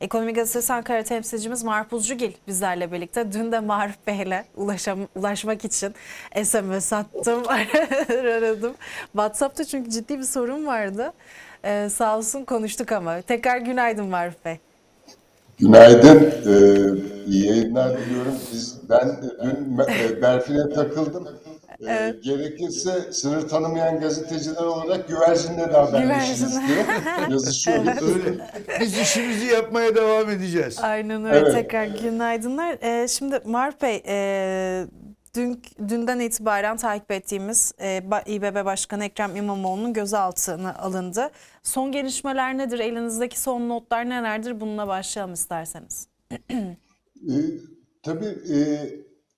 Ekonomi Gazetesi Ankara temsilcimiz Maruf Uzcugil bizlerle birlikte. Dün de Maruf Bey'le ulaşam, ulaşmak için SMS attım, aradım. WhatsApp'ta çünkü ciddi bir sorun vardı. Ee, sağ olsun konuştuk ama. Tekrar günaydın Maruf Bey. Günaydın, ee, iyi yayınlar diliyorum. Biz, ben dün e, Berfin'e takıldım. Ee, Gerekirse sınır tanımayan gazeteciler olarak güvercinle de haberleşiriz diye yazışıyoruz. Öyle. Biz işimizi yapmaya devam edeceğiz. Aynen öyle. Evet. Tekrar günaydınlar. Ee, şimdi Bey, e, dün, dünden itibaren takip ettiğimiz e, İBB Başkanı Ekrem İmamoğlu'nun gözaltına alındı. Son gelişmeler nedir? Elinizdeki son notlar nelerdir? Bununla başlayalım isterseniz. Ee, tabii e,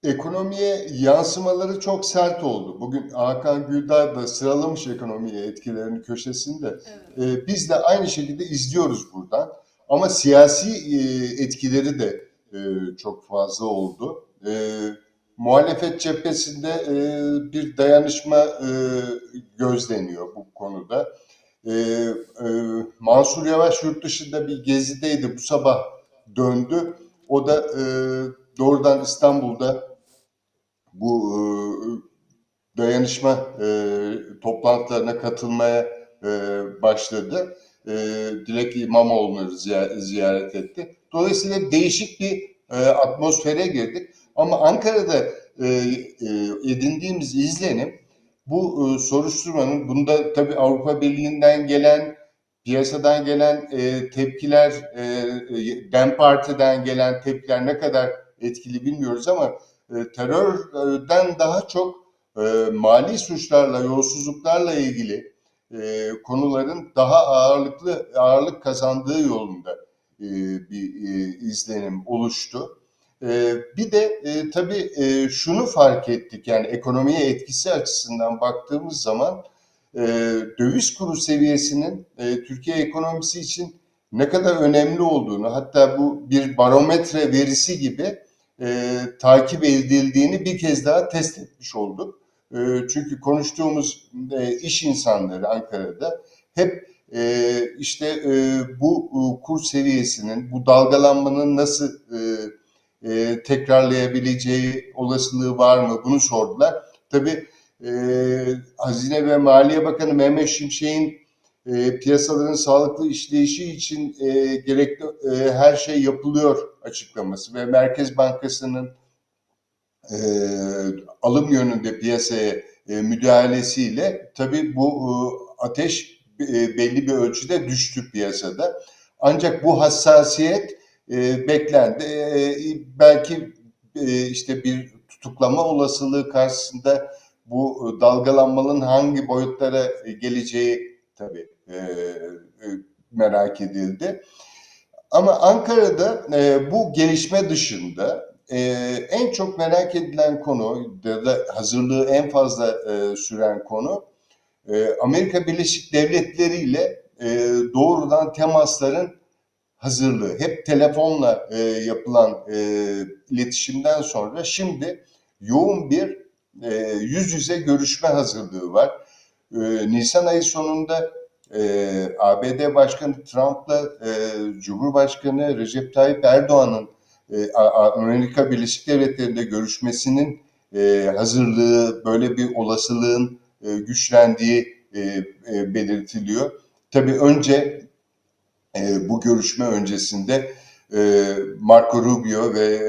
ekonomiye yansımaları çok sert oldu. Bugün Hakan Güldağ da sıralamış ekonomiye etkilerini köşesinde. Ee, biz de aynı şekilde izliyoruz buradan. Ama siyasi e, etkileri de e, çok fazla oldu. E, muhalefet cephesinde e, bir dayanışma e, gözleniyor bu konuda. E, e, Mansur Yavaş yurt dışında bir gezideydi. Bu sabah döndü. O da e, doğrudan İstanbul'da bu e, dayanışma e, toplantılarına katılmaya e, başladı. E, Dilek İmamoğlu'nu ziy- ziyaret etti. Dolayısıyla değişik bir e, atmosfere girdik. Ama Ankara'da e, e, edindiğimiz izlenim bu e, soruşturmanın, bunda tabii Avrupa Birliği'nden gelen piyasadan gelen e, tepkiler, e, e, DEM Parti'den gelen tepkiler ne kadar etkili bilmiyoruz ama e, terörden daha çok e, mali suçlarla, yolsuzluklarla ilgili e, konuların daha ağırlıklı ağırlık kazandığı yolunda e, bir e, izlenim oluştu. E, bir de e, tabii e, şunu fark ettik yani ekonomiye etkisi açısından baktığımız zaman e, döviz kuru seviyesinin e, Türkiye ekonomisi için ne kadar önemli olduğunu hatta bu bir barometre verisi gibi e, takip edildiğini bir kez daha test etmiş olduk. E, çünkü konuştuğumuz e, iş insanları Ankara'da hep e, işte e, bu e, kur seviyesinin, bu dalgalanmanın nasıl e, e, tekrarlayabileceği olasılığı var mı bunu sordular. Tabii e, Hazine ve Maliye Bakanı Mehmet Şimşek'in e, piyasaların sağlıklı işleyişi için e, gerekli e, her şey yapılıyor açıklaması ve Merkez Bankası'nın e, alım yönünde piyasaya e, müdahalesiyle tabii bu e, ateş e, belli bir ölçüde düştü piyasada. Ancak bu hassasiyet e, beklendi. E, belki e, işte bir tutuklama olasılığı karşısında bu dalgalanmanın hangi boyutlara geleceği tabii e, e, merak edildi. Ama Ankara'da e, bu gelişme dışında e, en çok merak edilen konu ya da hazırlığı en fazla e, süren konu e, Amerika Birleşik Devletleri ile e, doğrudan temasların hazırlığı. Hep telefonla e, yapılan e, iletişimden sonra şimdi yoğun bir e, yüz yüze görüşme hazırlığı var. E, Nisan ayı sonunda e, ABD Başkanı Trump'la e, Cumhurbaşkanı Recep Tayyip Erdoğan'ın e, Amerika Birleşik Devletleri'nde görüşmesinin hazırlığı, böyle bir olasılığın güçlendiği belirtiliyor. Tabii önce bu görüşme öncesinde Marco Rubio ve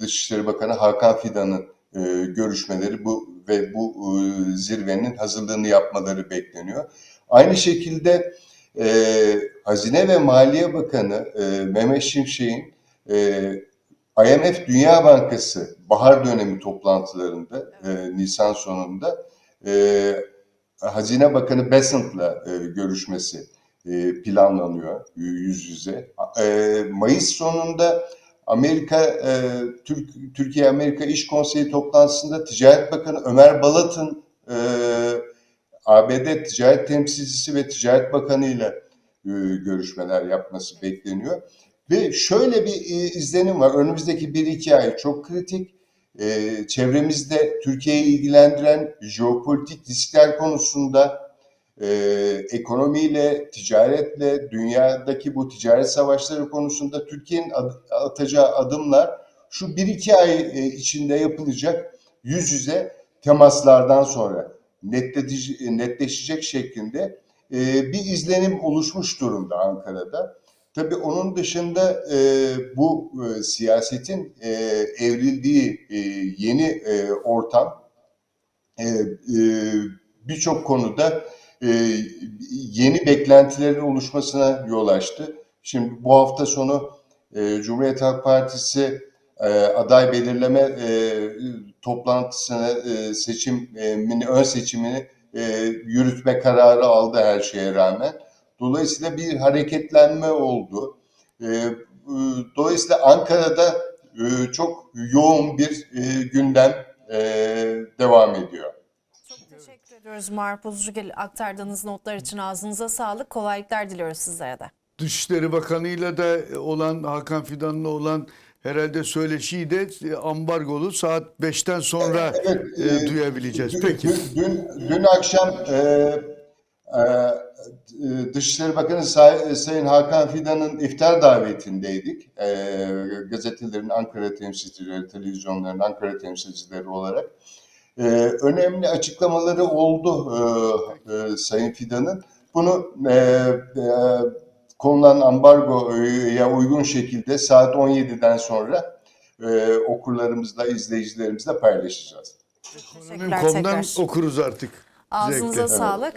Dışişleri Bakanı Hakan Fidan'ın görüşmeleri bu ve bu e, zirvenin hazırlığını yapmaları bekleniyor. Aynı şekilde e, Hazine ve Maliye Bakanı e, Mehmet Şimşek'in e, IMF Dünya Bankası bahar dönemi toplantılarında e, Nisan sonunda e, Hazine Bakanı Bessent'la e, görüşmesi e, planlanıyor yüz yüze. E, Mayıs sonunda Amerika e, Türk Türkiye Amerika İş Konseyi toplantısında Ticaret Bakanı Ömer Balat'ın e, ABD Ticaret Temsilcisi ve Ticaret Bakanı ile e, görüşmeler yapması bekleniyor. Ve şöyle bir e, izlenim var. Önümüzdeki 1-2 ay çok kritik. E, çevremizde Türkiye'yi ilgilendiren jeopolitik riskler konusunda e, ekonomiyle, ticaretle, dünyadaki bu ticaret savaşları konusunda Türkiye'nin ad- atacağı adımlar şu bir iki ay e, içinde yapılacak yüz yüze temaslardan sonra netleşecek şeklinde e, bir izlenim oluşmuş durumda Ankara'da. Tabii onun dışında e, bu e, siyasetin e, evrildiği e, yeni e, ortam e, e, birçok konuda e, yeni beklentilerin oluşmasına yol açtı. Şimdi bu hafta sonu e, Cumhuriyet Halk Partisi e, aday belirleme toplantısını, e, seçimini, ön seçimini e, yürütme kararı aldı her şeye rağmen. Dolayısıyla bir hareketlenme oldu. Dolayısıyla Ankara'da çok yoğun bir e, gündem devam ediyor. Ediyoruz Marpuz Cugil aktardığınız notlar için ağzınıza sağlık. Kolaylıklar diliyoruz sizlere de. Dışişleri Bakanı'yla da olan Hakan Fidan'la olan herhalde söyleşiyi de e, ambargolu saat 5'ten sonra e, duyabileceğiz. Dün- Peki. Dün, dün, dün akşam e, e, e, Dışişleri Bakanı Say- Sayın Hakan Fidan'ın iftar davetindeydik. E, gazetelerin Ankara temsilcileri, televizyonların Ankara temsilcileri olarak. E, önemli açıklamaları oldu e, e, Sayın Fidan'ın. Bunu e, e, konulan ambargoya uygun şekilde saat 17'den sonra e, okurlarımızla, izleyicilerimizle paylaşacağız. Tekrar. okuruz artık. Ağzınıza Zevkle. sağlık.